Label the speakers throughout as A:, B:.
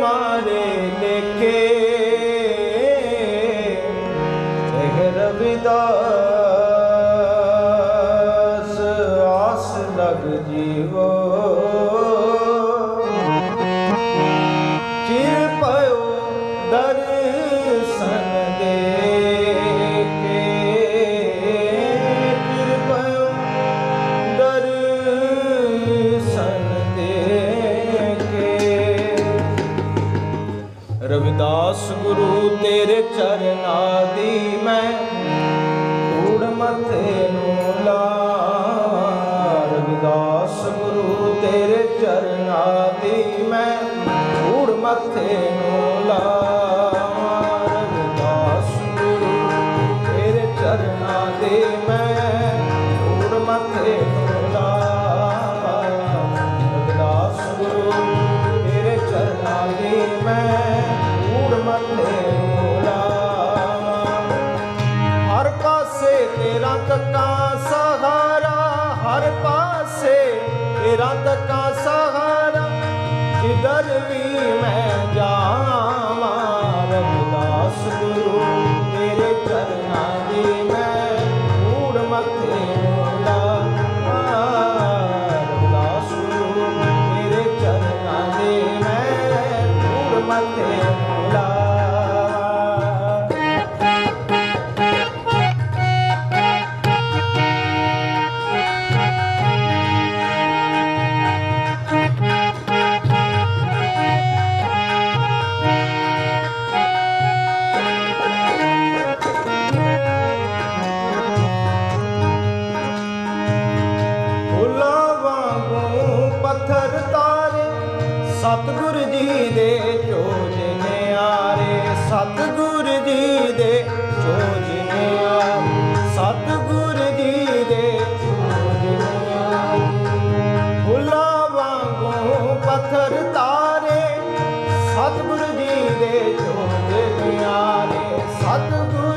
A: ਮਾਰੇ ਲੇਖੇ। ਇਹ ਰਵਿਦਾਸ ਆਸ ਲਗ ਜੀਵੋ। ਚਿਰ ਪਇਓ ਦਰ ਮੱਥੇ ਨੂੰ ਲਾ ਰਵਿਦਾਸ ਗੁਰੂ ਤੇਰੇ ਚਰਨਾਂ ਦੀ ਮੈਂ ਊੜ ਮੱਥੇ ਸਤਿਗੁਰੂ ਜੀ ਦੇ ਚੋਜ ਨਿਆਰੇ, ਸਤਿਗੁਰ ਜੀ ਦੇ ਚੋਜ ਸਤਿਗੁਰੂ ਜੀ ਦੇ ਚੋਜ ਨਿਆਰੇ। ਫੁੱਲਾਂ ਪੱਥਰ ਤਾਰੇ, ਸਤਿਗੁਰ ਜੀ ਦੇ ਚੋਜ ਨਿਆਰੇ, ਸਤਿਗੁਰ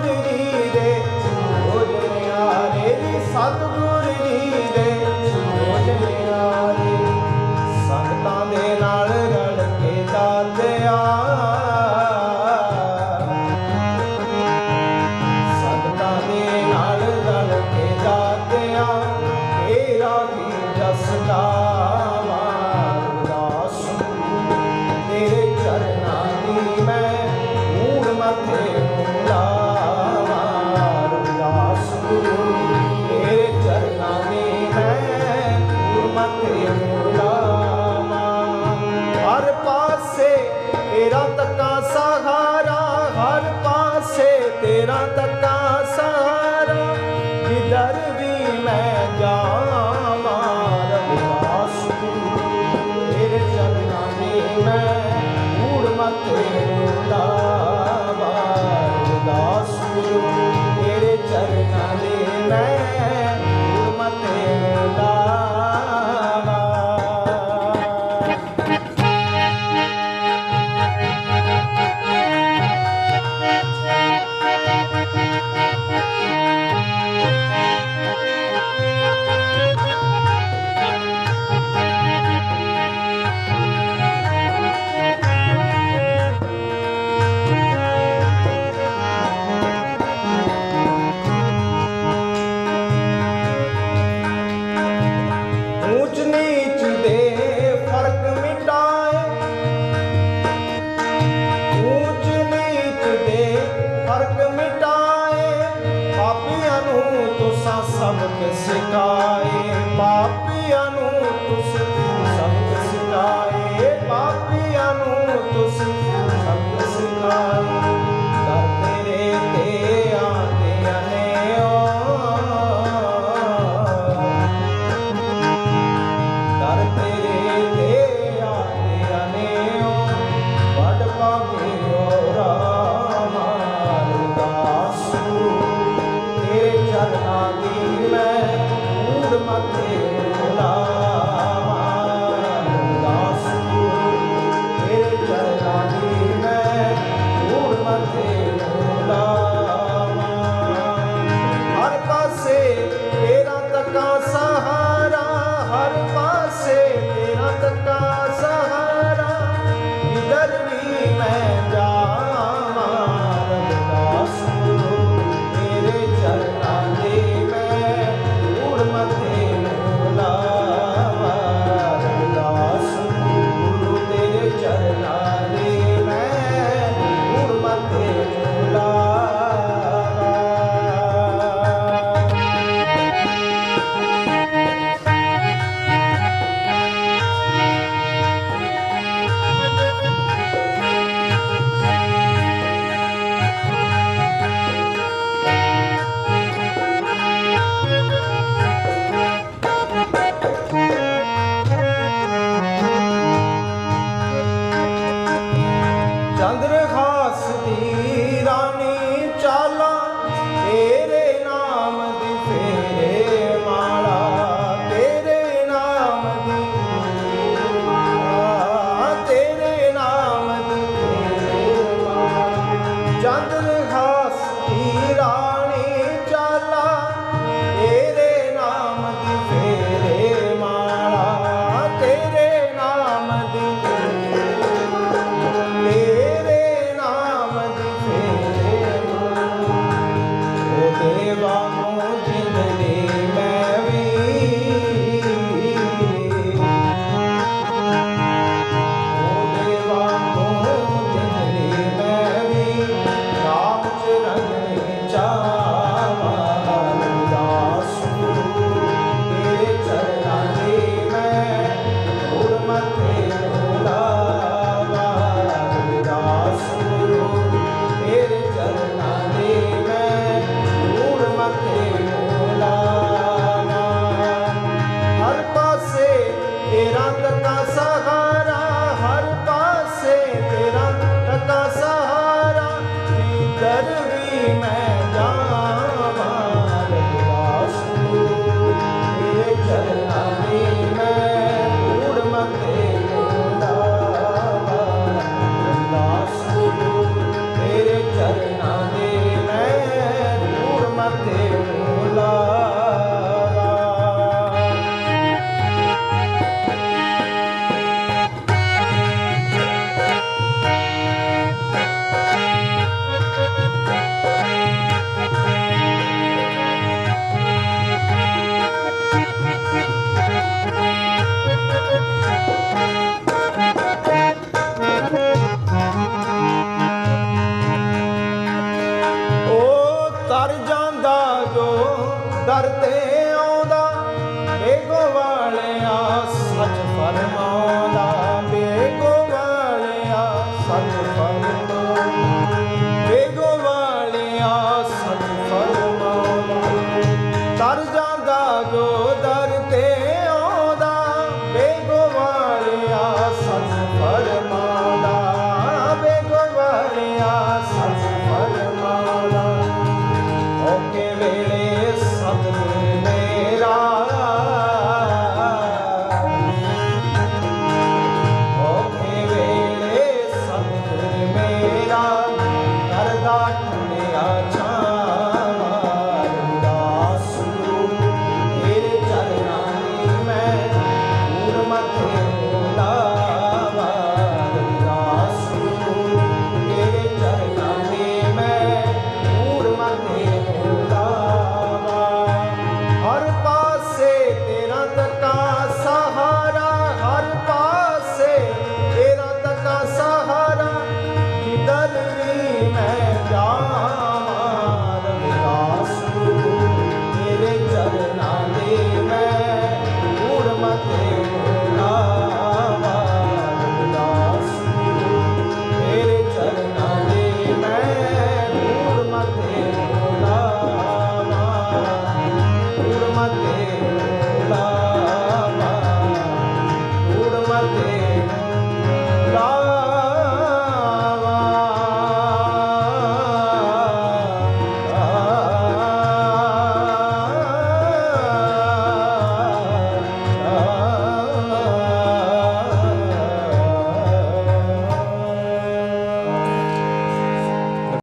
A: ਦਰ